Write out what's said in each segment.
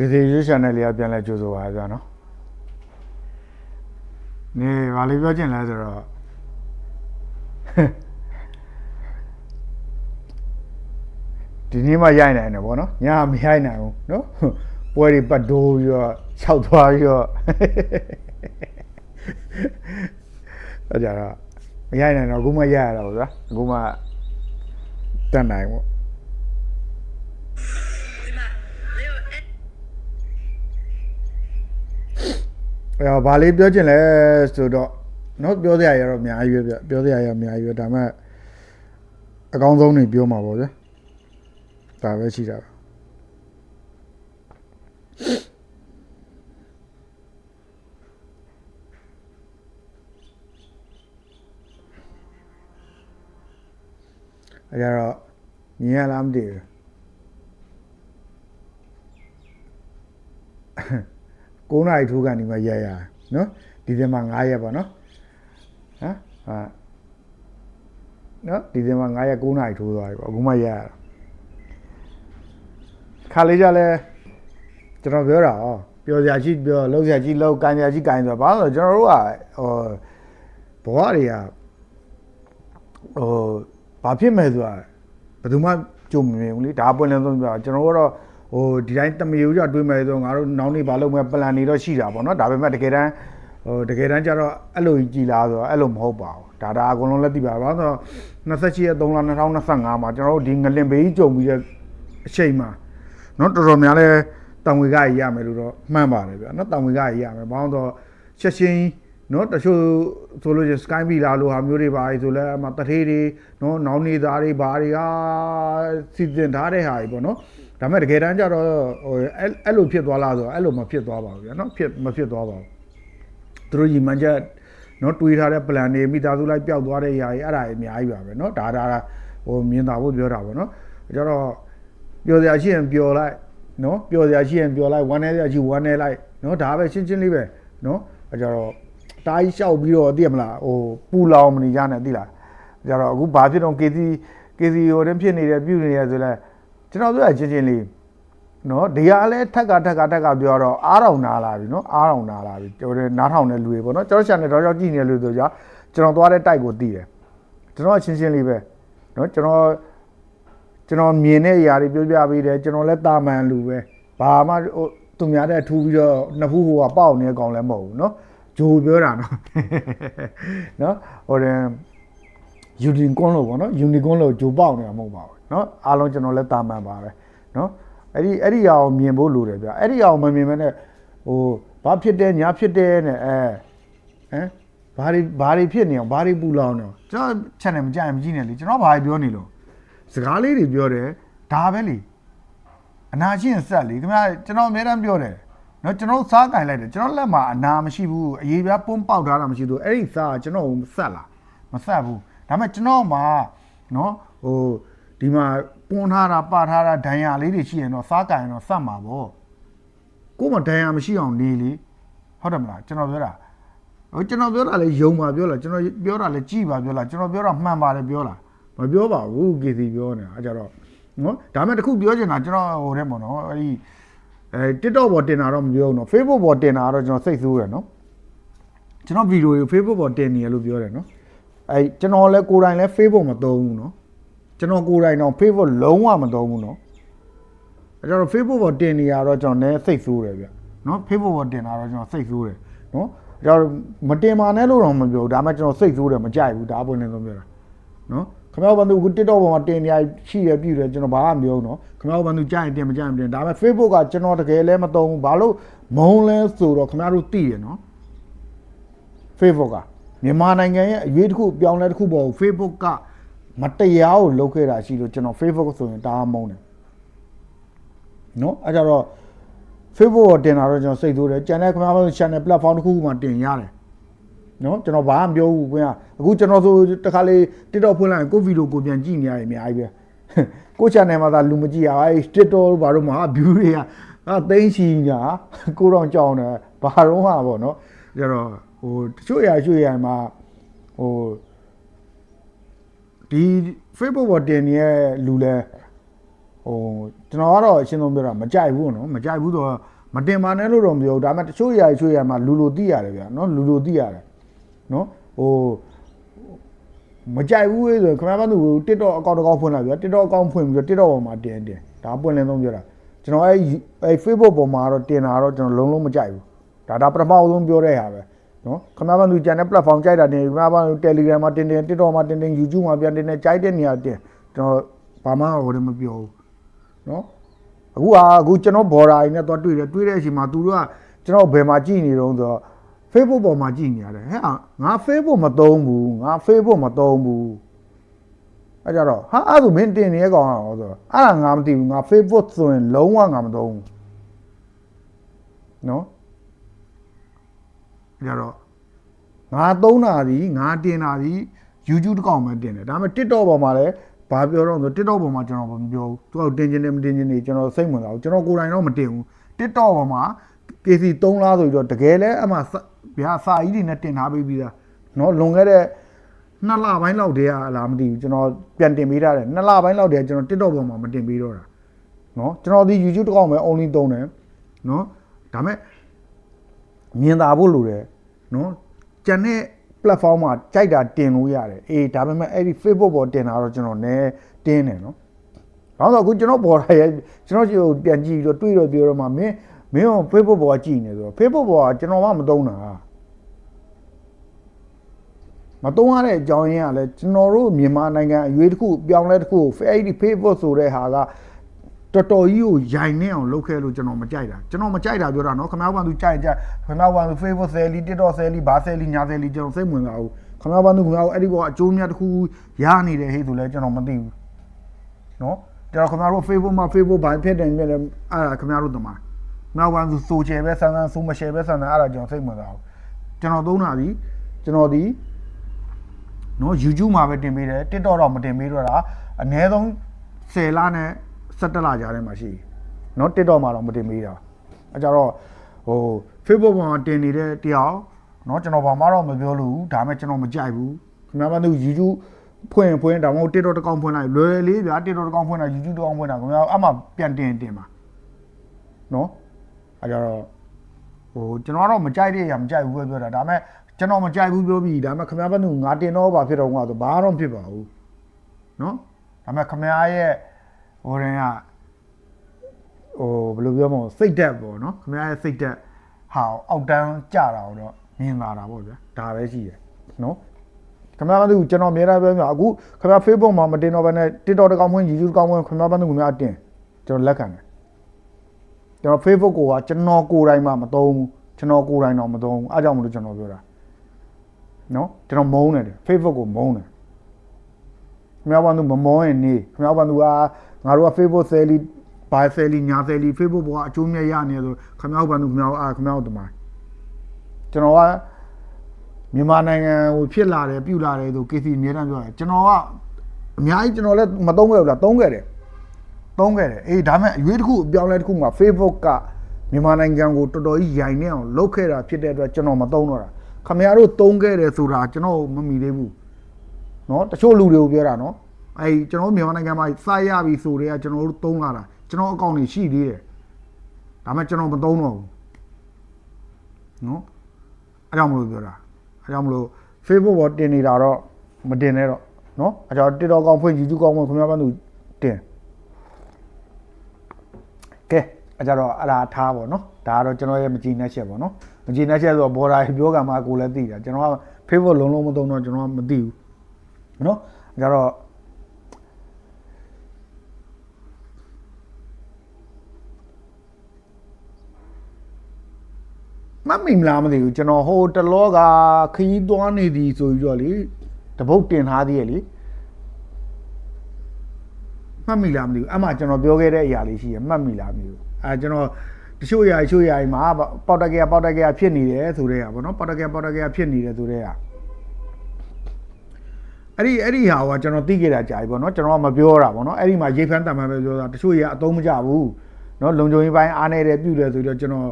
ကစီရွှေ channel လေးကပြန်လဲကြိုးဆိုပါဗျာနော်နေဘာလေးပြောချင်လဲဆိုတော့ဒီနေ့မှရိုက်နိုင်တယ်ဗောနော်ညာမရိုက်နိုင်ဘူးနော်ပွဲတွေပတ်တိုးပြီးတော့ခြောက်သွားပြီးတော့အဲ့ကြတော့မရိုက်နိုင်တော့အခုမှရိုက်ရတာဗောဗျာအခုမှတက်နိုင်ဗော အဲဘာလေးပြောချင်လဲဆိုတော့နော်ပြောစရာရတော့အများကြီးပဲပြပြောစရာရအများကြီးပဲဒါမှအကောင်းဆုံးနေပြောမှာပေါ့ဗျာဒါပဲရှိတာအဲ့တော့မြင်ရလားမသိဘူး 9နာရီထိုးကန်ဒီမှာရက်ရနော်ဒီဇင်ဘာ9ရက်ပေါ့နော်ဟမ်ဟာနော်ဒီဇင်ဘာ9ရက်9နာရီထိုးသွားပြီပေါ့အခုမှရက်ရတာခါလေးကြလဲကျွန်တော်ပြောတာဟောပျော်စရာရှိပျော်လှုပ်စရာရှိလှုပ်ကန်စရာရှိကန်ဆိုတော့ဘာလို့လဲကျွန်တော်တို့ကဟိုဘဝတွေကဟိုဘာဖြစ်မဲ့ဆိုတာဘယ်သူမှကြုံမမြင်ဘူးလေဒါပွင့်လင်းဆုံးပြောတာကျွန်တော်တို့ကတော့ ဟိုဒီတိုင်းတမယိုးကြတွေးမယ်ဆိုငါတို့နောက်နေ့ဘာလုပ်မယ်ပလန်နေတော့ရှိတာပေါ့နော်ဒါပေမဲ့တကယ်တမ်းဟိုတကယ်တမ်းကျတော့အဲ့လိုကြီးကြည်လားဆိုတော့အဲ့လိုမဟုတ်ပါဘူးဒါဒါအကုန်လုံးလက်သိပါဘာလို့ဆို28ရက်3လ2025မှာကျွန်တော်တို့ဒီငလင်ဘေးကြီးကြုံပြီးတဲ့အချိန်မှာနော်တော်တော်များလဲတောင်ဝေကကြီးရမယ်လို့တော့မှန်းပါတယ်ဗျာနော်တောင်ဝေကကြီးရမယ်ဘာလို့တော့ချက်ချင်းနော်တချို့ဆိုလို့ရှိရင် sky ဘီလာလိုဟာမျိုးတွေပါဆိုလဲအမတထေးတွေနော်နောင်နေသားတွေဘာတွေကစီစဉ်ထားတဲ့ဟာကြီးပေါ့နော် ဒါပေမဲ့တကယ်တမ်းကျတော့ဟိုအဲ့အဲ့လိုဖြစ်သွားလားဆိုတော့အဲ့လိုမဖြစ်သွားပါဘူးဗျာနော်ဖြစ်မဖြစ်သွားပါဘူးသူတို့ညီမန်ချက်နော်တွေးထားတဲ့ plan တွေမိသားစုလိုက်ပျောက်သွားတဲ့ຢာကြီးအဲ့ဒါကြီးအများကြီးပါပဲနော်ဒါဒါဟိုမြင်တာဖို့ပြောတာပေါ့နော်ကျတော့ပျော်စရာရှိရင်ပျော်လိုက်နော်ပျော်စရာရှိရင်ပျော်လိုက်ဝမ်းနေစရာရှိဝမ်းနေလိုက်နော်ဒါပဲရှင်းရှင်းလေးပဲနော်အဲကြတော့တားကြီးလျှောက်ပြီးတော့သိရမလားဟိုပူလောင်မနေကြနဲ့သိလားကြတော့အခုဘာဖြစ်တော့ KC KC ဟိုတင်းဖြစ်နေတယ်ပြုတ်နေတယ်ဆိုလဲ ကျွန်တော်ပြောရချင်းချင်းလေးနော်တရားလဲထက်ကထက်ကထက်ကပြောတော့အားတော်နာလာပြီနော်အားတော်နာလာပြီကျွန်တော်နားထောင်တဲ့လူတွေပေါ့နော်ကျွန်တော် channel တော့ကြောက်ကြည့်နေလို့ဆိုကြကျွန်တော်သွားတဲ့တိုက်ကိုသိတယ်ကျွန်တော်ချင်းချင်းလေးပဲနော်ကျွန်တော်ကျွန်တော်မြင်တဲ့အရာတွေပြောပြပေးတယ်ကျွန်တော်လည်းတာမန်လူပဲဘာမှဟိုသူများတဲ့ထူးပြီးတော့နှစ်ဖူးဟိုကပေါက်နေကောင်လည်းမဟုတ်ဘူးနော်ဂျိုပြောတာနော်နော်ဟိုရင်ယူနီကွန်းလို့ပေါ့နော်ယူနီကွန်းလို့ဂျိုပေါက်နေတာမဟုတ်ပါဘူး နော်အားလုံးကျွန်တော်လည်းတာမန်ပါပဲနော်အဲ့ဒီအဲ့ဒီအောင်မြင်ဖို့လိုတယ်ဗျအဲ့ဒီအောင်မမြင်မနဲ့ဟိုဘာဖြစ်တယ်ညာဖြစ်တယ်နဲ့အဲဟမ်ဘာတွေဘာတွေဖြစ်နေအောင်ဘာတွေပူလောင်နေအောင်ကျွန်တော် channel မကြိုက်မကြည့်နဲ့လေကျွန်တော်ဘာတွေပြောနေလို့စကားလေးတွေပြောတယ်ဒါပဲလေအနာချင်းဆက်လေခင်ဗျာကျွန်တော်အများတန်းပြောတယ်နော်ကျွန်တော်စားကင်လိုက်တယ်ကျွန်တော်လက်မှာအနာမရှိဘူးအရေးပြားပွန်းပေါက်ထားတာမရှိဘူးအဲ့ဒီစားကကျွန်တော်ကိုမဆက်လားမဆက်ဘူးဒါပေမဲ့ကျွန်တော်မှာနော်ဟို ဒီမှာပွန်းထားတာပထားတာဒဏ်ရာလေးတွေရှိရင်တော့စားကင်တော့ဆက်မှာပေါ့ကိုယ်မှဒဏ်ရာမရှိအောင်နေလေဟုတ်တယ်မလားကျွန်တော်ပြောတာဟိုကျွန်တော်ပြောတာလေယုံပါပြောလားကျွန်တော်ပြောတာလေကြည်ပါပြောလားကျွန်တော်ပြောတာမှန်ပါတယ်ပြောလားမပြောပါဘူးကေစီပြောနေတာအဲကြတော့နော်ဒါမဲ့တခုပြောချင်တာကျွန်တော်ဟိုတဲ့ပေါ့နော်အဲ့ဒီအဲ TikTok ပေါ်တင်တာတော့မပြောဘူးနော် Facebook ပေါ်တင်တာတော့ကျွန်တော်စိတ်ဆိုးတယ်နော်ကျွန်တော်ဗီဒီယိုကို Facebook ပေါ်တင်နေရလို့ပြောတယ်နော်အဲကျွန်တော်လည်းကိုယ်တိုင်လည်း Facebook မသုံးဘူးနော် ကျွန်တော်ကိုယ်တိုင်တော့ Facebook လုံးဝမသုံးဘူးနော်အဲကြတော့ Facebook ပေါ်တင်နေရတော့ကျွန်တော်လည်းစိတ်ဆိုးတယ်ဗျနော် Facebook ပေါ်တင်တာတော့ကျွန်တော်စိတ်ဆိုးတယ်နော်အဲကြတော့မတင်ပါနဲ့လို့တော့မပြောဘူးဒါမှကျွန်တော်စိတ်ဆိုးတယ်မကြိုက်ဘူးဒါအပွင့်လင်းဆုံးပြောတာနော်ခမောဘန်သူအခု TikTok ပေါ်မှာတင်နေရရှိရပြည့်တယ်ကျွန်တော်ဘာမှမပြောဘူးနော်ခမောဘန်သူကြိုက်ရင်တင်မကြိုက်ရင်တင်ဒါပေမဲ့ Facebook ကကျွန်တော်တကယ်လည်းမသုံးဘူးဘာလို့မုံလဲဆိုတော့ခမောတို့သိရနော် Facebook ကမြန်မာနိုင်ငံရဲ့အရေးတစ်ခုအပြောင်းလဲတစ်ခုပေါ်ကို Facebook က မတရားကိုလုပ်ခဲ့တာရှိလို့ကျွန်တော် Facebook ဆိုရင်တအားမုန်းတယ်နော်အဲကြတော့ Facebook ကိုတင်တာတော့ကျွန်တော်စိတ်ဆိုးတယ်ကျန်တဲ့ခမောဘန်သူ channel platform တစ်ခုခုမှာတင်ရတယ်နော်ကျွန်တော်ဘာမှမပြောဘူးကွင်းကအခုကျွန်တော်ဆိုတခါလေ TikTok ဖွင့်လိုက်ရင်ကိုဗီဒီယိုကိုပြန်ကြည့်နေရတယ်အများကြီးပဲကို channel မှာသာလူမကြည့်ရဘူးအဲ TikTok ဘာလို့မှာ view တွေကဟာသိန်းချီညာကိုတော့ကြောင်းတယ်ဘာတော့ဟာပေါ့နော်ကျတော့ဟိုတချို့အရာရွှေ့ရမှာဟို ဒီ Facebook ပေါ်တင်နေတဲ့လူလဲဟဟိုကျွန်တော်ကတော့အရှင်းဆုံးပြောတာမကြိုက်ဘူးနော်မကြိုက်ဘူးဆိုတော့မတင်ပါနဲ့လို့တော့မပြောဘူးဒါပေမဲ့တချို့ຢာတချို့ຢာမှာလူလိုသိရတယ်ဗျာနော်လူလိုသိရတယ်နော်ဟိုမကြိုက်ဘူးလေဆိုခင်ဗျားဘာလို့ TikTok အကောင့်တစ်ကောင့်ဖွင့်လိုက်ဗျာ TikTok အကောင့်ဖွင့်ပြီးတော့ TikTok ပေါ်မှာတင်တင်ဒါပွင့်လင်းဆုံးပြောတာကျွန်တော်အဲအဲ Facebook ပေါ်မှာတော့တင်တာတော့ကျွန်တော်လုံးလုံးမကြိုက်ဘူးဒါဒါပထမဆုံးပြောတဲ့ဟာပဲ နော်ခင်ဗျားဘာလို့ကျန်တဲ့ platform ကြိုက်တာတင်ခင်ဗျားဘာလို့ Telegram မှာတင်တင် TikTok မှာတင်တင် YouTube မှာပြန်တင်တင်ကြိုက်တဲ့နေရာတင်ကျွန်တော်ဘာမှဟိုတည်းမပြောဘူးနော်အခုဟာအခုကျွန်တော်ဘော်ဒါကြီးနဲ့တော့တွေ့တယ်တွေ့တဲ့အချိန်မှာသူတို့ကကျွန်တော်ဘယ်မှာကြည့်နေတော့ဆိုတော့ Facebook ပေါ်မှာကြည့်နေရတယ်ဟဲ့ဟာငါ Facebook မသုံးဘူးငါ Facebook မသုံးဘူးအဲကြတော့ဟာအဲ့ဒါဆိုမင်းတင်နေရကောင်အောင်ဆိုတော့အဲ့ဒါငါမသိဘူးငါ Facebook ဆိုရင်လုံးဝငါမသုံးဘူးနော်အဲ ကြတော့ငါသုံးတာဒီငါတင်တာဒီ YouTube တစ်ကောင်ပဲတင်တယ်ဒါပေမဲ့ TikTok ပေါ်မှာလည်းဘာပြောတော့ဆို TikTok ပေါ်မှာကျွန်တော်မပြောဘူးသူကတင်ကျင်တယ်မတင်ကျင်နေကျွန်တော်စိတ်ဝင်စားဘူးကျွန်တော်ကိုယ်တိုင်တော့မတင်ဘူး TikTok ပေါ်မှာ KC 3လားဆိုပြီးတော့တကယ်လဲအမှဗျာစာကြီးတွေနဲ့တင်ထားပေးပြီးသားเนาะလွန်ခဲ့တဲ့နှစ်လပိုင်းလောက်တည်းကလားမသိဘူးကျွန်တော်ပြန်တင်ပေးထားတယ်နှစ်လပိုင်းလောက်တည်းကကျွန်တော် TikTok ပေါ်မှာမတင်ပေးတော့တာเนาะကျွန်တော်ဒီ YouTube တစ်ကောင်ပဲ only သုံးတယ်เนาะဒါမဲ့ မြင်သာဖို့လိုတယ်နော်ကျန်တဲ့ platform မှာကြိုက်တာတင်လို့ရတယ်အေးဒါပေမဲ့အဲ့ဒီ Facebook ပေါ်တင်တာတော့ကျွန်တော်နည်းတင်းတယ်နော်။နောက်ဆိုအခုကျွန်တော်ပေါ်လာရဲ့ကျွန်တော်ဟိုပြန်ကြည့်တော့တွေးတော့ပြောတော့မှမင်းမင်းဟို Facebook ပေါ်ကကြည့်နေဆိုတော့ Facebook ပေါ်ကကျွန်တော်မှမသုံးတာ။မသုံးရတဲ့အကြောင်းရင်းကလည်းကျွန်တော်တို့မြန်မာနိုင်ငံအရေးတစ်ခုအပြောင်းလဲတစ်ခုအဲ့ဒီ Facebook ဆိုတဲ့ဟာက တော်တော်ကြီးကိုရိုင်နေအောင်လုပ်ခဲ့လို့ကျွန်တော်မကြိုက်တာကျွန်တော်မကြိုက်တာပြောတာနော်ခမောက်ပန်သူကြိုက်ကြခမောက်ပန်သူ Facebook ဆယ်လီ TikTok ဆယ်လီဘာဆယ်လီညာဆယ်လီကျွန်တော်စိတ်ဝင်စားဘူးခမောက်ပန်သူခမောက်အဲ့ဒီပေါ်အကျိုးမြတ်တစ်ခုရနေတယ်ဟဲ့ဆိုလဲကျွန်တော်မသိဘူးနော်ကျွန်တော်ခမောက်တို့ Facebook မှာ Facebook ဘာဖြစ်တယ်မြင်လဲအဲ့ဒါခမောက်တို့တမန်နောက်ပိုင်းသူဆိုချယ်ပဲဆန်းဆန်းဆိုမရှယ်ပဲဆန်းဆန်းအဲ့ဒါကျွန်တော်စိတ်ဝင်စားဘူးကျွန်တော်သုံးတာဒီကျွန်တော်ဒီနော် YouTube မှာပဲတင်ပေးတယ် TikTok တော့မတင်ပေးတော့တာအနည်းဆုံး10လနဲ့ 17လကြားထဲမှာရှိเนาะ TikTok မှာတော့မတင်ပေးတာအဲကြတော့ဟို Facebook ပေါ်မှာတင်နေတဲ့တယောက်เนาะကျွန်တော်ဘာမှတော့မပြောလို့ဒါပေမဲ့ကျွန်တော်မကြိုက်ဘူးခင်ဗျားမသိ YouTube ဖွင့်ဖွင့်ဒါမှမဟုတ် TikTok တစ်ကောင်ဖွင့်လိုက်လွယ်လေးဗျာ TikTok တစ်ကောင်ဖွင့်လိုက် YouTube တစ်ကောင်ဖွင့်တာခင်ဗျားအမှပြန်တင်တင်ပါเนาะအဲကြတော့ဟိုကျွန်တော်ကတော့မကြိုက်တဲ့အရာမကြိုက်ဘူးပဲပြောတာဒါပေမဲ့ကျွန်တော်မကြိုက်ဘူးပြောပြီးဒါပေမဲ့ခင်ဗျားဘက်ကငါတင်တော့ဘာဖြစ်တော့ငါဆိုဘာတော့ဖြစ်ပါဘူးเนาะဒါပေမဲ့ခင်ဗျားရဲ့ ဟိုရင်ကဟိုဘယ်လိုပြောမလဲစိတ်တက်ပေါ့နော်ခင်ဗျားရဲ့စိတ်တက်ဟာအောက်တန်းကြတာတော့မြင်လာတာပေါ့ဗျာဒါပဲရှိတယ်နော်ခင်ဗျားဘာလို့ကျွန်တော်အများအားပြောပြအခုခင်ဗျား Facebook မှာမတင်တော့ဘဲနဲ့ TikTok တစ်ကောင်ဖွင့် YouTube တစ်ကောင်ဖွင့်ခင်ဗျားဘာလို့ခင်ဗျားအတင်ကျွန်တော်လက်ခံတယ်ကျွန်တော် Facebook ကိုကကျွန်တော်ကိုယ်တိုင်မှမသုံးဘူးကျွန်တော်ကိုယ်တိုင်တော့မသုံးဘူးအားကြောင့်မလို့ကျွန်တော်ပြောတာနော်ကျွန်တော်မုန်းတယ် Facebook ကိုမုန်းတယ်ခင်ဗျားဘာလို့မမောရင်နေခင်ဗျားဘာလို့က ငါတို့က Facebook ဆယ်လီဘာဆယ်လီညာဆယ်လီ Facebook ပေါ်ကအကျိုးမြတ်ရနေဆိုခင်ဗျားဘာလို့ခင်ဗျားအာခင်ဗျားတို့တမန်ကျွန်တော်ကမြန်မာနိုင်ငံကိုဖြစ်လာတယ်ပြုလာတယ်ဆို KC အများတန်းပြောတယ်ကျွန်တော်ကအများကြီးကျွန်တော်လည်းမသုံးခဲ့ဘူးလားသုံးခဲ့တယ်သုံးခဲ့တယ်အေးဒါမဲ့အရွေးတစ်ခုအပြောင်းလဲတစ်ခုမှာ Facebook ကမြန်မာနိုင်ငံကိုတော်တော်ကြီးရိုင်နေအောင်လုပ်ခဲ့တာဖြစ်တဲ့အတွက်ကျွန်တော်မသုံးတော့တာခင်ဗျားတို့သုံးခဲ့တယ်ဆိုတာကျွန်တော်မမီသေးဘူးနော်တချို့လူတွေကိုပြောတာနော် အဲကျွန်တော်မြန်မာနိုင်ငံမှာစရပြီဆိုတော့ကျွန်တော်တို့သုံးလာတာကျွန်တော်အကောင့်တွေရှိသေးတယ်ဒါမှကျွန်တော်မသုံးတော့ဘူးနော်အဲကြောင့်မလို့ပြောတာအဲကြောင့်မလို့ Facebook ပေါ်တင်နေတာတော့မတင်နဲ့တော့နော်အဲကြောင့် TikTok ကောင်းဖွင့် YouTube ကောင်းဖွင့်ခင်ဗျားဘာလို့တင်ကဲအဲကြတော့အလားထားပါနော်ဒါကတော့ကျွန်တော်ရဲ့မကြည်နှက်ချက်ပေါ့နော်မကြည်နှက်ချက်ဆိုတော့ဘော်ဒါပြောကမှကိုလည်းသိတာကျွန်တော်က Facebook လုံးလုံးမသုံးတော့ကျွန်တော်ကမသိဘူးနော်ကြတော့ မမိမလားမသိဘူးကျွန်တော်ဟိုတလောကခရီးသွားနေသည်ဆိုပြီးတော့လေတပုတ်တင်ထားသေးရဲ့လေမှတ်မိလားမသိဘူးအမှကျွန်တော်ပြောခဲ့တဲ့အရာလေးရှိရမှတ်မိလားမသိဘူးအဲကျွန်တော်တချို့ຢာတချို့ຢာမှာပေါက်တက်ကရပေါက်တက်ကရဖြစ်နေတယ်ဆိုတဲ့ဟာပေါ့နော်ပေါက်တက်ကရပေါက်တက်ကရဖြစ်နေတယ်ဆိုတဲ့ဟာအဲ့ဒီအဲ့ဒီဟာကကျွန်တော်သိခဲ့တာကြာပြီပေါ့နော်ကျွန်တော်ကမပြောတာပေါ့နော်အဲ့ဒီမှာရိတ်ဖန်းတံမှန်ပဲပြောတာတချို့ကြီးကအသုံးမကျဘူးနော်လုံခြုံရေးပိုင်းအားနေတယ်ပြုတယ်ဆိုတော့ကျွန်တော်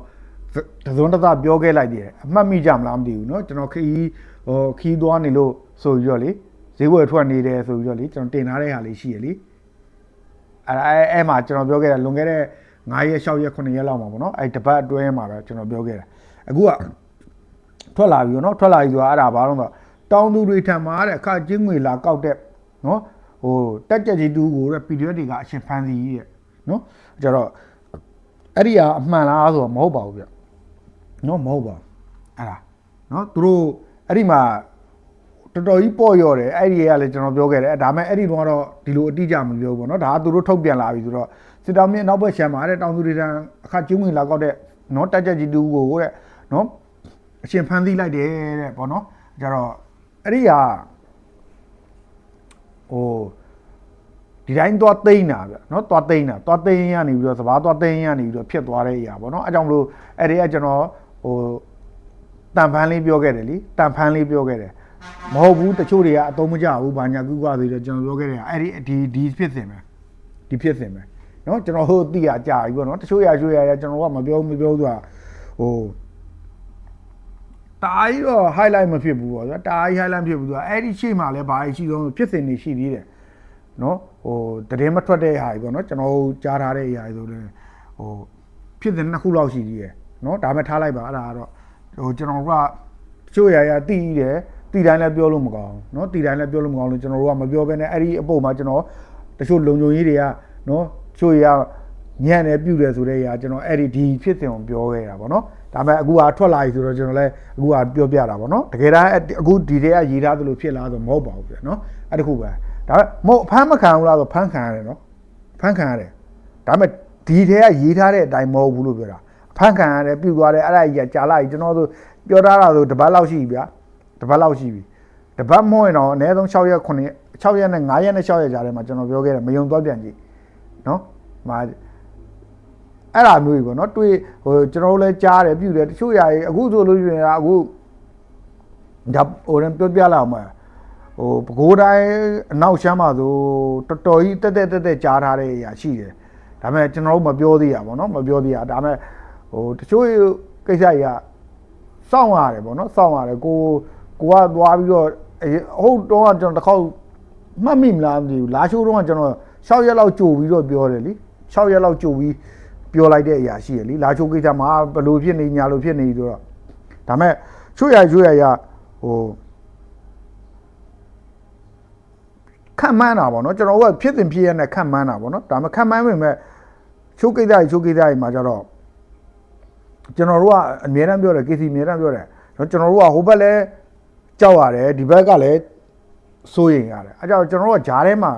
တစုံတစ်သပြောခဲ့လိုက်တယ်အမှတ်မိကြမလားမသိဘူးနော်ကျွန်တော်ခီးဟိုခီးသွားနေလို့ဆိုပြီးတော့လေဈေးဝယ်ထွက်နေတယ်ဆိုပြီးတော့လေကျွန်တော်တင်ထားတဲ့ဟာလေးရှိရလေအဲ့အဲ့အဲ့မှာကျွန်တော်ပြောခဲ့တာလွန်ခဲ့တဲ့9ရက်6ရက်9ရက်လောက်မှာပေါ့နော်အဲ့တပတ်အတွင်းမှာပဲကျွန်တော်ပြောခဲ့တာအခုကထွက်လာပြီပေါ့နော်ထွက်လာပြီဆိုတာအဲ့ဒါဘာလို့လဲဆိုတော့တောင်းသူတွေထံမှာတဲ့အခချင်းငွေလာကောက်တဲ့နော်ဟိုတက်ကြက်ကြီးတူကိုတဲ့ PDF တွေကအရှင်ဖန်စီကြီးတဲ့နော်ကျတော့အဲ့ဒီကအမှန်လားဆိုတော့မဟုတ်ပါဘူးဗျ နော်မဟုတ်ပါဘူးအဲ့ဒါနော်သူတို့အဲ့ဒီမှာတော်တော်ကြီးပေါ့ရော့တယ်အဲ့ဒီကလည်းကျွန်တော်ပြောခဲ့တယ်ဒါပေမဲ့အဲ့ဒီတော့ကတော့ဒီလိုအတိအကျမပြောဘူးပေါ့နော်ဒါကသူတို့ထုတ်ပြန်လာပြီဆိုတော့စစ်တောင်းမြင့်နောက်ဘက်ရှမ်းမှာတဲ့တောင်သူတွေတန်းအခါကျူးဝင်လာကောက်တဲ့နော်တက်ချက်ကြီးတူကိုတဲ့နော်အရှင်ဖန်သီးလိုက်တယ်တဲ့ပေါ့နော်ကြတော့အဲ့ဒီကဟိုဒီတိုင်းသွားသိမ့်တာဗျနော်သွားသိမ့်တာသွားသိမ့်ရနေပြီးတော့စဘာသွားသိမ့်ရနေပြီးတော့ဖြစ်သွားတဲ့အရာပေါ့နော်အဲကြောင့်မလို့အဲ့ဒီကကျွန်တော် ဟို တန်ဖန်းလေးပြောခဲ့တယ်လीတန်ဖန်းလေးပြောခဲ့တယ်မဟုတ်ဘူးတချို့တွေကအသုံးမကျဘူးဘာညာကူကွာသေးတယ်ကျွန်တော်ပြောခဲ့တယ်အဲ့ဒီဒီဒီဖြစ်စင်ပဲဒီဖြစ်စင်ပဲเนาะကျွန်တော်ဟိုသိရကြာပြီပေါ့နော်တချို့ရရွှေရရကျွန်တော်ကမပြောမပြောဆိုတာဟိုတာကြီးတော့ highlight မဖြစ်ဘူးပေါ့ဗျာတာကြီး highlight ဖြစ်ဘူးဆိုတာအဲ့ဒီရှေ့မှာလည်းဘာရှိဆုံးဖြစ်စင်နေရှိသေးတယ်เนาะဟိုတရင်မထွက်တဲ့ဟာကြီးပေါ့နော်ကျွန်တော်ကြားထားတဲ့အရာကြီးဆိုလည်းဟိုဖြစ်စင်နှစ်ခုလောက်ရှိသေးတယ် နော်ဒါမှထားလိုက်ပါအဲ့ဒါကတော့ဟိုကျွန်တော်တို့ကချို့ရရတိတယ်တိတိုင်းလည်းပြောလို့မကောင်းနော်တိတိုင်းလည်းပြောလို့မကောင်းလို့ကျွန်တော်တို့ကမပြောဘဲနဲ့အဲ့ဒီအပေါ်မှာကျွန်တော်တချို့လုံခြုံရေးတွေကနော်ချို့ရညံ့တယ်ပြုတ်တယ်ဆိုတဲ့အရာကျွန်တော်အဲ့ဒီဒီဖြစ်စဉ်ကိုပြောခဲ့တာဗောနော်ဒါပေမဲ့အခုကထွက်လာပြီဆိုတော့ကျွန်တော်လည်းအခုကပြောပြတာဗောနော်တကယ်တမ်းအခုဒီတွေကရေးထားသလိုဖြစ်လားဆိုမဟုတ်ပါဘူးပြန်နော်အဲ့တခုပဲဒါပေမဲ့မဟုတ်ဖမ်းမခံဘူးလားဆိုဖမ်းခံရတယ်နော်ဖမ်းခံရတယ်ဒါပေမဲ့ဒီတွေကရေးထားတဲ့အတိုင်းမဟုတ်ဘူးလို့ပြောတာ ဖမ်းခံရတယ်ပြုတ်သွားတယ်အဲ့ဒါကြီးကကြာလာပြီကျွန်တော်တို့ပြောထားတာဆိုတပတ်လောက်ရှိပြီဗျာတပတ်လောက်ရှိပြီတပတ်မဟုတ်ရင်တော့အနည်းဆုံး6ရက်9ရက်6ရက်နဲ့9ရက်နဲ့6ရက်ကြားထဲမှာကျွန်တော်ပြောခဲ့တယ်မယုံသွားပြန်ကြည့်နော်မာအဲ့ဒါမျိုးကြီးပေါ့နော်တွေ့ဟိုကျွန်တော်တို့လည်းကြားတယ်ပြုတယ်တချို့ຢာကြီးအခုဆိုလို့ရှိရင်အခုဒါဟိုရင်ပြောပြလာအောင်မှာဟိုပကိုးတိုင်းအနောက်ရှမ်းမှာဆိုတော်တော်ကြီးတက်တက်တက်တက်ကြားထားတဲ့အရာရှိတယ်ဒါပေမဲ့ကျွန်တော်တို့မပြောသေးရပါဘောနော်မပြောသေးရဒါပေမဲ့ ဟိုတချို့ကိစ္စကြီးကစောင့်ရတယ်ပေါ့နော်စောင့်ရတယ်ကိုကိုကသွားပြီးတော့ဟုတ်တော့ကျွန်တော်တစ်ခေါက်မှတ်မိမလားမသိဘူးလာရှိုးတော့ကျွန်တော်6ရက်လောက်ကြိုပြီးတော့ပြောတယ်လ ी6 ရက်လောက်ကြိုပြီးပြောလိုက်တဲ့အရာရှိရလीလာချိုးကိစ္စမှာဘလို့ဖြစ်နေညာလို့ဖြစ်နေဆိုတော့ဒါမဲ့ချွတ်ရချွတ်ရရဟိုခံမှန်းတာပေါ့နော်ကျွန်တော်ကဖြစ်တင်ဖြစ်ရတဲ့ခံမှန်းတာပေါ့နော်ဒါမှခံမှန်းပေမဲ့ချိုးကိစ္စကြီးချိုးကိစ္စကြီးမှာကျတော့ ကျွန်တော်တို့ကအမြဲတမ်းပြောတယ် KC အမြဲတမ်းပြောတယ်နော်ကျွန်တော်တို့ကဟိုဘက်လဲကြောက်ရတယ်ဒီဘက်ကလည်းစိုးရင်ရတယ်အဲကြောင့်ကျွန်တော်တို့ကဂျားထဲမှာ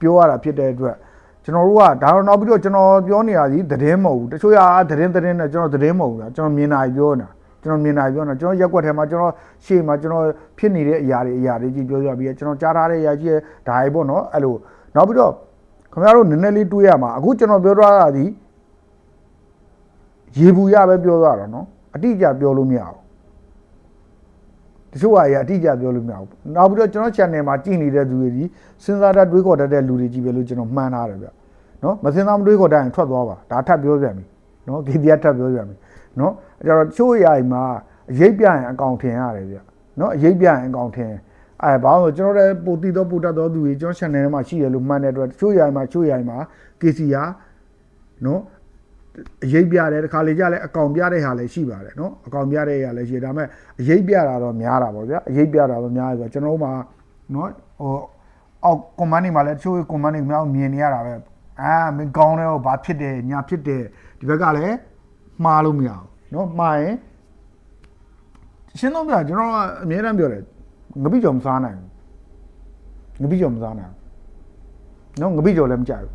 ပြောရတာဖြစ်တဲ့အတွက်ကျွန်တော်တို့ကဒါတော့နောက်ပြီးတော့ကျွန်တော်ပြောနေရသည်သတင်းမဟုတ်ဘူးတချို့ကသတင်းသတင်းနဲ့ကျွန်တော်သတင်းမဟုတ်ဘူးဗျာကျွန်တော်မြင်တာပြောနေတာကျွန်တော်မြင်တာပြောနေတာကျွန်တော်ရက်ွက်ထဲမှာကျွန်တော်ရှေ့မှာကျွန်တော်ဖြစ်နေတဲ့အရာတွေအရာတွေကြီးပြောပြပြီးကျွန်တော်ကြားထားတဲ့အရာကြီးဒါတွေပေါ့နော်အဲ့လိုနောက်ပြီးတော့ခင်ဗျားတို့နည်းနည်းလေးတွေးရမှာအခုကျွန်တော်ပြောထားတာဒီ ရေဘူးရပဲပြောသွားတာနော်အတိအကျပြောလို့မရဘူးတချို့အရာအတိအကျပြောလို့မရဘူးနောက်ပြီးတော့ကျွန်တော် channel မှာကြည့်နေတဲ့သူတွေဒီစဉ်းစားတတ်တွေးခေါ်တတ်တဲ့လူတွေကြီးပဲလို့ကျွန်တော်မှန်းထားတယ်ဗျနော်မစဉ်းစားမတွေးခေါ်တတ်ရင်ထွက်သွားပါဒါထပ်ပြောပြန်ပြီနော်ဒီတရားထပ်ပြောပြန်ပြီနော်အဲကြတော့တချို့အရာတွေမှာအရေးပြရင်အကောင်ထင်ရတယ်ဗျနော်အရေးပြရင်အကောင်ထင်အဲဘာလို့ကျွန်တော်လည်းပိုတီတော့ပိုတတ်တော့သူတွေကျွန်တော် channel ထဲမှာရှိတယ်လို့မှန်းတဲ့အတွက်တချို့အရာတွေမှာတချို့အရာတွေမှာ KC ကနော် အရေးပြတယ်တခါလေကြလဲအကောင်ပြတဲ့ဟာလည်းရှိပါတယ်နော်အကောင်ပြတဲ့ဟာလည်းရှိဒါပေမဲ့အရေးပြတာတော့များတာပေါ့ဗျာအရေးပြတာတော့များတယ်ဆိုတော့ကျွန်တော်တို့မှာနော်ဟိုအောက် command တွေမှာလည်းတချို့ command တွေများမြင်နေရတာပဲအာမင်းကောင်းတယ်ဟောဘာဖြစ်တယ်ညာဖြစ်တယ်ဒီဘက်ကလည်းမှားလို့မရဘူးနော်မှားရင်ရှင်းတော့ပြကျွန်တော်ကအများအားပြောတယ်ငပိကြော်မစားနိုင်ဘူးငပိကြော်မစားနိုင်ဘူးနော်ငပိကြော်လည်းမကြဘူး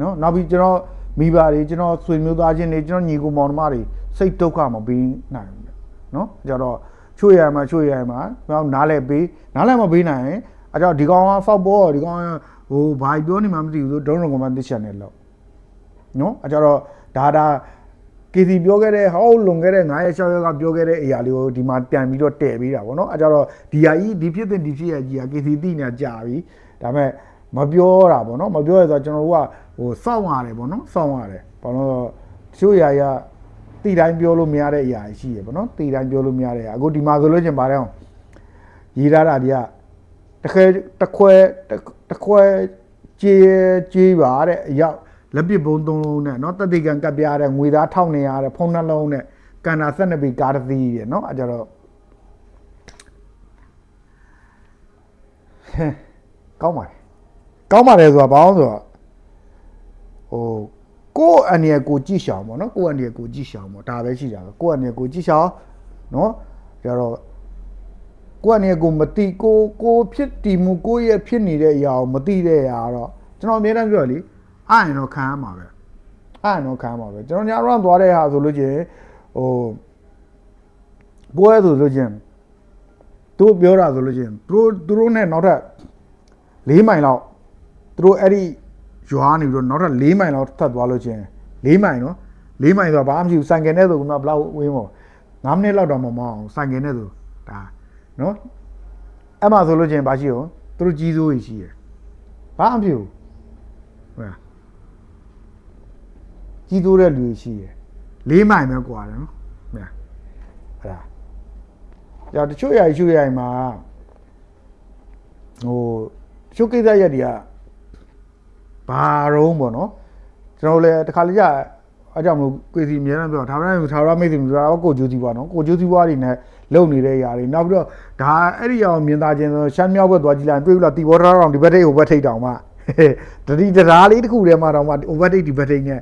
နော်နောက်ပြီးကျွန်တော် မိဘတွေကျွန်တော်ဆွေမျိုးသားချင်းတွေကျွန်တော်ညီကိုမောင်နှမတွေစိတ်ဒုက္ခမပေးနိုင်ဘူးနော်ကြတော့ချွေရမှာချွေရမှာကျွန်တော်နားလဲပေးနားလဲမပေးနိုင်ရင်အကြောဒီကောင်ကဖောက်ပေါ်ဒီကောင်ဟိုဘာပြောနေမှမသိဘူးဆိုဒုံးရုံကမှသိချက်နဲ့လောက်နော်အကြောတော့ဒါဒါကေစီပြောခဲ့တဲ့ဟောလွန်ခဲ့တဲ့9ရက်6ရက်ကပြောခဲ့တဲ့အရာလေးကိုဒီမှာပြန်ပြီးတော့တည့်ပေးတာဗောနော်အဲကြတော့ဒီဟာကြီးဒီဖြစ်တဲ့ဒီဖြစ်ရကြီးကကေစီတိနေကြာပြီဒါပေမဲ့မပြောတာဗောနော်မပြောရဆိုတော့ကျွန်တော်တို့က ဟိုစောင့်ရတယ်ပေါ့နော်စောင့်ရတယ်ဘာလို့တချို့ຢာရတိတိုင်းပြောလို့မရတဲ့အရာရှိရပေါ့နော်တိတိုင်းပြောလို့မရတဲ့အရာအခုဒီမှာဆိုလို့ချင်းပါတယ်အောင်ရေးထားတာဒီကတခဲတခွဲတခွဲ ကြေးကြေးပါတဲ့အရောက်လက်ပစ်ဘုံသုံးလုံးနဲ့เนาะတက်တိကန်ကပ်ပြားတဲ့ငွေသား1200တဲ့ဖုန်းနှလုံးနဲ့ကန်နာ12ပေကားတစ်စီးတဲ့เนาะအဲကြတော့ဟဲကောင်းပါတယ်ကောင်းပါတယ်ဆိုတာဘာလို့ဆိုတော့ ဟိုကိုယ့်အနေနဲ့ကိုကြည့်ရှောင်ပေါ့နော်ကိုယ့်အနေနဲ့ကိုကြည့်ရှောင်ပေါ့ဒါပဲရှိတာပဲကိုယ့်အနေနဲ့ကိုကြည့်ရှောင်နော်ကြတော့ကိုယ့်အနေနဲ့ကိုမတိကိုကိုဖြစ်တည်မှုကိုယ့်ရဲ့ဖြစ်နေတဲ့အရာကိုမတိတဲ့အရာတော့ကျွန်တော်အမြဲတမ်းပြောလေအရင်တော့ခံရမှာပဲအရင်တော့ခံရမှာပဲကျွန်တော်ညာတော့သွားတဲ့ဟာဆိုလို့ချင်းဟိုပွဲဆိုလို့ချင်းသူတို့ပြောတာဆိုလို့ချင်းသူတို့သူတို့နဲ့နောက်ထပ်၄မိုင်လောက်သူတို့အဲ့ဒီ ရွာနေပြီးတော့နောက်ထပ်၄မိုင်လောက်ထပ်သွားလို့ချင်း၄မိုင်နော်၄မိုင်ဆိုတာဘာမှမရှိဘူးစိုင်ကယ်နဲ့ဆိုကဘယ်လောက်ဝင်းမို့9မိနစ်လောက်တော့မမောင်းအောင်စိုင်ကယ်နဲ့ဆိုဒါနော်အဲ့မှာဆိုလို့ချင်းဘာရှိရောသူတို့ကြီးစိုးကြီးရှိရယ်ဘာမှမဖြစ်ဘူးဟုတ်လားကြီးစိုးတဲ့လူကြီးရှိရယ်၄မိုင်ပဲกว่าတယ်နော်ဟုတ်လားအဲ့ဒါကြာတချို့ຢာရှိရည်မှာဟိုတချို့ကိစ္စရက်တွေက ဘာရုံးပေါ့နော်ကျွန်တော်လည်းတခါလေကြာအကြောင်းမလို့ကိုစီအများနဲ့ပြောဒါမှမဟုတ်ထာဝရမိတ်ဆွေမျိုးတော့ကိုကျိုးစီပွားနော်ကိုကျိုးစီပွားတွေနဲ့လုံနေတဲ့ຢာတွေနောက်ပြီးတော့ဒါအဲ့ဒီအောင်မြင်သာခြင်းဆိုရှမ်းမြောက်ဘက်သွားကြည့်လိုက်တွေ့ဘူးလားတီဘောထားတောင်ဒီဘက်ထိပ်ဟိုဘက်ထိပ်တောင်မှတတိတရားလေးတစ်ခုထဲမှာတောင်မှဟိုဘက်ထိပ်ဒီဘက်ထိပ်နဲ့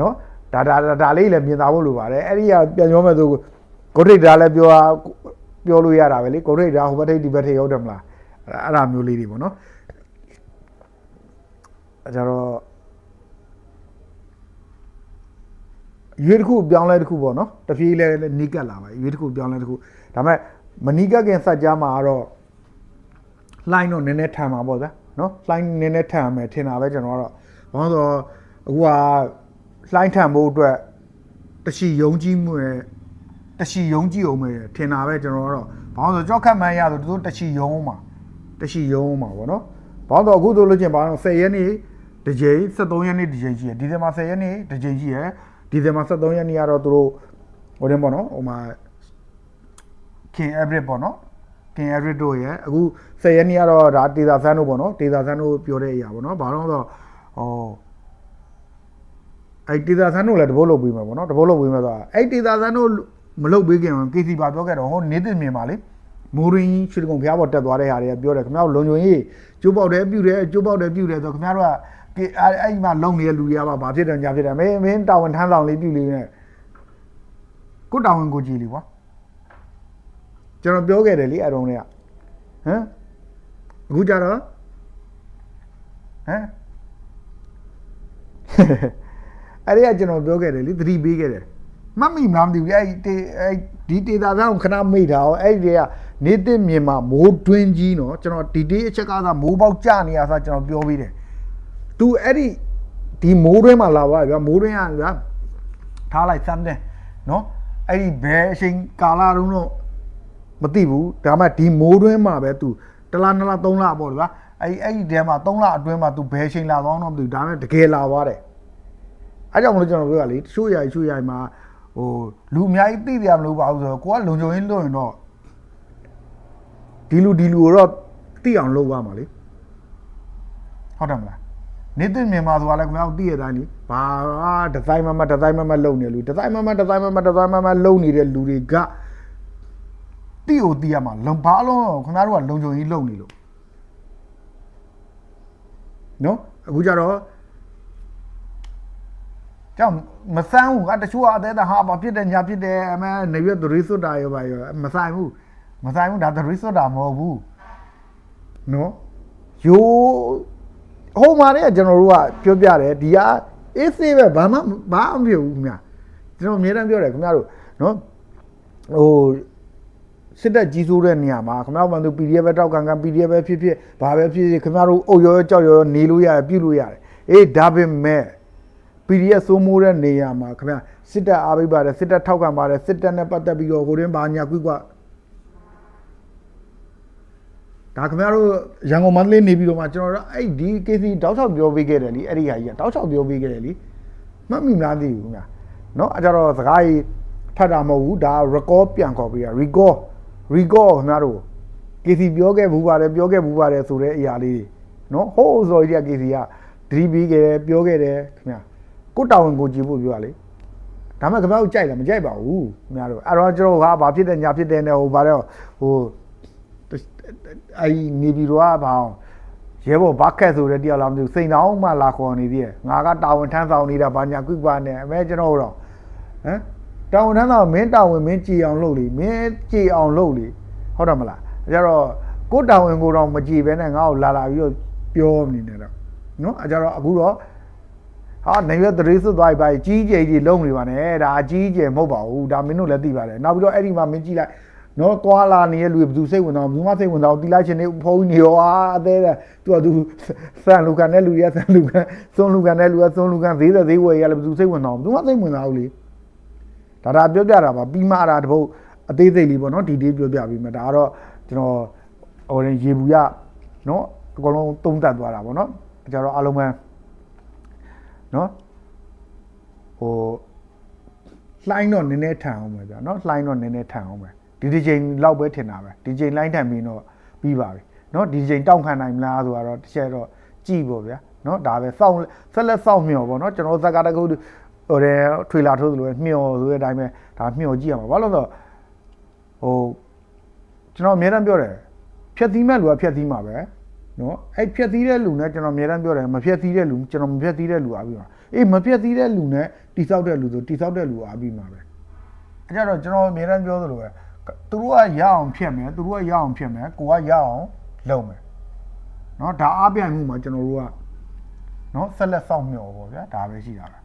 နော်ဒါဒါဒါလေးလည်းမြင်သာဖို့လိုပါတယ်အဲ့ဒီကပြန်ပြောမယ်ဆိုကိုထိပ်တရားလည်းပြောပြောလို့ရတာပဲလေကိုထိပ်တရားဟိုဘက်ထိပ်ဒီဘက်ထိပ်ဟုတ်တယ်မလားအဲ့ဒါမျိုးလေးတွေပေါ့နော် အဲကြတော့ရွေးတစ်ခုပြောင်းလဲတစ်ခုပေါ့နော်တဖြည်းလဲလဲနီးကပ်လာပါရွေးတစ်ခုပြောင်းလဲတစ်ခုဒါပေမဲ့မနီးကပ်ခင်စက်ကြားမှာကတော့လှိုင်းတော့နည်းနည်းထန်မှာပေါ့ဗျာနော်လှိုင်းနည်းနည်းထန်မယ်ထင်တာပဲကျွန်တော်ကတော့ဘာလို့ဆိုတော့အခုကလှိုင်းထန်ဖို့အတွက်တရှိယုံကြည်မှုနဲ့တရှိယုံကြည်အောင်မယ်ထင်တာပဲကျွန်တော်ကတော့ဘာလို့ဆိုကြောက်ခတ်မှန်းရဆိုသူတို့တရှိယုံအောင်မှာတရှိယုံအောင်မှာပေါ့နော်ဘာလို့အခုဆိုလို့ချင်းဘာလို့10ရက်နေ့ တစ်ကြိမ်73ရက်နေ့တစ်ကြိမ်ရှိရဒီဇင်ဘာ10ရက်နေ့တစ်ကြိမ်ရှိရဒီဇင်ဘာ73ရက်နေ့ကတော့သူတို့ဟိုတင်ပေါ့နော်ဟိုမှာခင် average ပေါ့နော်ခင် average တို့ရအခု10ရက်နေ့ကတော့ဒါဒေတာဆန်းတို့ပေါ့နော်ဒေတာဆန်းတို့ပြောတဲ့အရာပေါ့နော်ဘာလို့လဲဆိုတော့ဟိုအဲ့ဒေတာဆန်းတို့လည်းတဘိုးလုပ်ပြီးမှာပေါ့နော်တဘိုးလုပ်ပြီးမှာဆိုတော့အဲ့ဒေတာဆန်းတို့မလုပ်ပေးခင် KC ပါပြောခဲ့တော့ဟိုနေတင်မြင်ပါလေမိုးရင်းရွှေကုံဖျားပေါ်တက်သွားတဲ့ဟာတွေကပြောတယ်ခင်ဗျားတို့လုံခြုံရေးကျိုးပေါက်တယ်ပြုတ်တယ်ကျိုးပေါက်တယ်ပြုတ်တယ်ဆိုခင်ဗျားတို့က အဲ့အဲ့ဒီမှာလုံနေတဲ့လူတွေကပါဘာဖြစ်တယ်ညာဖြစ်တယ်မင်းမင်းတာဝန်ထမ်းဆောင်လေးပြုတ်လေးနဲ့ကိုတာဝန်ကိုကြည့်လीကွာကျွန်တော်ပြောခဲ့တယ်လေအတုံးတွေကဟမ်အခုကြတော့ဟမ်အဲ့ဒီကကျွန်တော်ပြောခဲ့တယ်လေသတိပေးခဲ့တယ်မတ်မိမလားမသိဘူးလေအဲ့ဒီအဲ့ဒီဒေတာသားကိုခဏမိတ်တာရောအဲ့ဒီကနေတစ်မြင်မှာမိုးတွင်းကြီးနော်ကျွန်တော်ဒီတေးအချက်ကစားမိုးပေါက်ကြနေရစားကျွန်တော်ပြောပြီးတယ်။ သူအဲ့ဒီဒီမိုးတွင်းမှာလာပါဗျာမိုးတွင်းကဗျာထားလိုက် something เนาะအဲ့ဒီဘယ်အချိန်ကာလတုန်းတော့မသိဘူးဒါမှဒီမိုးတွင်းမှာပဲသူတလားနှစ်လားသုံးလားပေါ့ဗျာအဲ့ဒီအဲ့ဒီတဲမှာသုံးလအတွင်းမှာ तू ဘယ်အချိန်လာသွားတော့မသိဘူးဒါမှတကယ်လာသွားတယ်အဲ့ကြောင့်မလို့ကျွန်တော်ပြောတာလေတချို့ຢာတချို့ຢာမှာဟိုလူအများကြီးသိတယ်မလို့ပါဘူးဆိုတော့ကိုကလုံခြုံရင်းလွတ်ရင်တော့ဒီလူဒီလူကိုတော့သိအောင်လုပ်ရမှာလေဟုတ်တယ်မလား နေသိမြန်မာဆိုတာလည်းခင်ဗျားတို့သိရတိုင်းလေဘာဒီဇိုင်းမမဒီဇိုင်းမမလုပ်နေလူဒီဇိုင်းမမဒီဇိုင်းမမဒီဇိုင်းမမလုပ်နေတဲ့လူတွေကတိကိုသိရမှာလုံဘာလုံးခင်ဗျားတို့ကလုံခြုံရေးလုပ်နေလို့နော်အခုကြတော့ကြောင့်မဆန်းဘူးကတချို့ကအသေးသားဟာဘာဖြစ်တယ်ညာဖြစ်တယ်အမဲနေရွက်သရီစွတ်တာရောပါရောမဆိုင်ဘူးမဆိုင်ဘူးဒါသရီစွတ်တာမဟုတ်ဘူးနော်ယိုး ဟိုမှာတည်းကကျွန်တော်တို့ကပြောပြတယ်ဒီကအေးဆေးပဲဘာမှဘာမှမပြောဘူးခင်ဗျာကျွန်တော်အများတန်းပြောတယ်ခင်ဗျားတို့နော်ဟိုစစ်တပ်ကြီးစိုးတဲ့နေရာမှာခင်ဗျားတို့မှသူ PDF ပဲတောက်ကန်ကန် PDF ပဲဖြစ်ဖြစ်ဘာပဲဖြစ်ဖြစ်ခင်ဗျားတို့အုတ်ရောရောကြောက်ရောနေလို့ရတယ်ပြုလို့ရတယ်အေးဒါပေမဲ့ PDF စိုးမိုးတဲ့နေရာမှာခင်ဗျာစစ်တပ်အားပေးပါတယ်စစ်တပ်ထောက်ခံပါတယ်စစ်တပ်နဲ့ပတ်သက်ပြီးတော့ဟိုတွင်ဘာညာကွိကွာ ဒါခင်ဗျားတို့ရန်ကုန်မန္တလေးနေပြီးတော့မှကျွန်တော်တို့အဲ့ဒီ case တောက်ချောက်ပြောပေးခဲ့တယ်လीအဲ့ဒီဟာကြီးကတောက်ချောက်ပြောပေးခဲ့တယ်လीမှတ်မိမလားသိဘူးခင်ဗျာเนาะအဲ့ကြတော့စကားကြီးဖတ်တာမဟုတ်ဘူးဒါ record ပြန်ခေါ်ပေးတာ record record ခင်ဗျားတို့ case ပြောခဲ့ဘူးပါတယ်ပြောခဲ့ဘူးပါတယ်ဆိုတဲ့အရာလေးတွေ နော်ဟိုးဆိုကြီးက KC ကဒရီပြီးခဲ့တယ်ပြောခဲ့တယ်ခင်ဗျာကိုတောင်ဝင်ကိုကြည့်ဖို့ပြောရလေဒါမှခင်ဗျားတို့ကြိုက်လားမကြိုက်ပါဘူးခင်ဗျားတို့အဲ့တော့ကျွန်တော်ကဘာဖြစ်တယ်ညာဖြစ်တယ်နဲ့ဟိုဗါတော့ဟို အဲ့နေပြီးတော့ဘာအောင်ရဲဘော်ဘခက်ဆိုတဲ့တယောက်လာမသိဘူးစိန်တောင်းမှလာခေါ်နေသေးတယ်ငါကတာဝန်ထမ်းဆောင်နေတာဘာညာကွိပါနဲ့အမဲကျွန်တော်တို့တော့ဟမ်တာဝန်ထမ်းဆောင်မင်းတာဝန်မင်းကြည်အောင်လုပ်လေမင်းကြည်အောင်လုပ်လေဟုတ်တယ်မလားအဲကြတော့ကိုတာဝန်ကိုတော့မကြည်ပဲနဲ့ငါ့ကိုလာလာပြီးတော့ပြောနေတယ်တော့နော်အဲကြတော့အခုတော့ဟာနိုင်ရသတိစွတ်သွားပြီပါကြီးကြီးကြီးလုံးနေပါနဲ့ဒါအကြီးကြီးမဟုတ်ပါဘူးဒါမင်းတို့လည်းသိပါတယ်နောက်ပြီးတော့အဲ့ဒီမှာမင်းကြည့်လိုက် နော်သွာလာနေတဲ့လူတွေဘယ်သူစိတ်ဝင်စားဘူးမှစိတ်ဝင်စားဘူးတီလိုက်ရှင်နေဖုန်းနေရောအသေးတယ်သူကသူဆန်လူကန်တဲ့လူတွေကဆန်လူကန်သွန်လူကန်တဲ့လူကသွန်လူကန်ဈေးသက်ဈေးဝယ်ရလဲဘယ်သူစိတ်ဝင်စားဘူးသူကစိတ်ဝင်စားဘူးလေဒါဒါပြောပြတာပါပြီးမှအရာတပုတ်အသေးစိတ်လေးပေါ့နော်ဒီတေးပြောပြပြီးမှဒါကတော့ကျွန်တော်ဟိုရေဘူးရနော်အကုန်လုံးသုံးသပ်သွားတာပေါ့နော်ကျွန်တော်အလုံးပဲနော်ဟိုလှိုင်းတော့နည်းနည်းထန်အောင်ပဲဗျာနော်လှိုင်းတော့နည်းနည်းထန်အောင်ပဲ ဒီဒီချိန်လောက်ပဲထင်တာပဲဒီချိန်လှိုင်းထန်ပြီးတော့ပြီးပါပြီเนาะဒီချိန်တောင့်ခံနိုင်မလားဆိုတော့တစ်ချက်တော့ကြည့်ပေါ့ဗျာเนาะဒါပဲစောင့်ဆက်လက်စောင့်မျှော်ပေါ့เนาะကျွန်တော်ဇက်ကတကူဟိုတဲ့ထွေလာထိုးသလိုပဲမျှော်ဆိုတဲ့အတိုင်းပဲဒါမျှော်ကြည့်ရမှာဘာလို့လဲဆိုတော့ဟိုကျွန်တော်အများတမ်းပြောတယ်ဖြက်သီးမဲ့လူကဖြက်သီးမှာပဲနော်အဲ့ဖြက်သီးတဲ့လူနဲ့ကျွန်တော်အများတမ်းပြောတယ်မဖြက်သီးတဲ့လူကျွန်တော်မဖြက်သီးတဲ့လူအားပြီးပါအေးမဖြက်သီးတဲ့လူနဲ့တိဆောက်တဲ့လူဆိုတိဆောက်တဲ့လူအားပြီးမှာပဲအဲ့ကြတော့ကျွန်တော်အများတမ်းပြောသလိုပဲ သူတို့ကရအောင်ဖြက်မယ်သူတို့ကရအောင်ဖြက်မယ်ကိုကရအောင်လုပ်မယ်နော်ဒါအားပြိုင်မှုမှာကျွန်တော်တို့ကနော်ဆက်လက်စောင့်မျှော်ပေါ့ဗျာဒါပဲရှိတာပဲ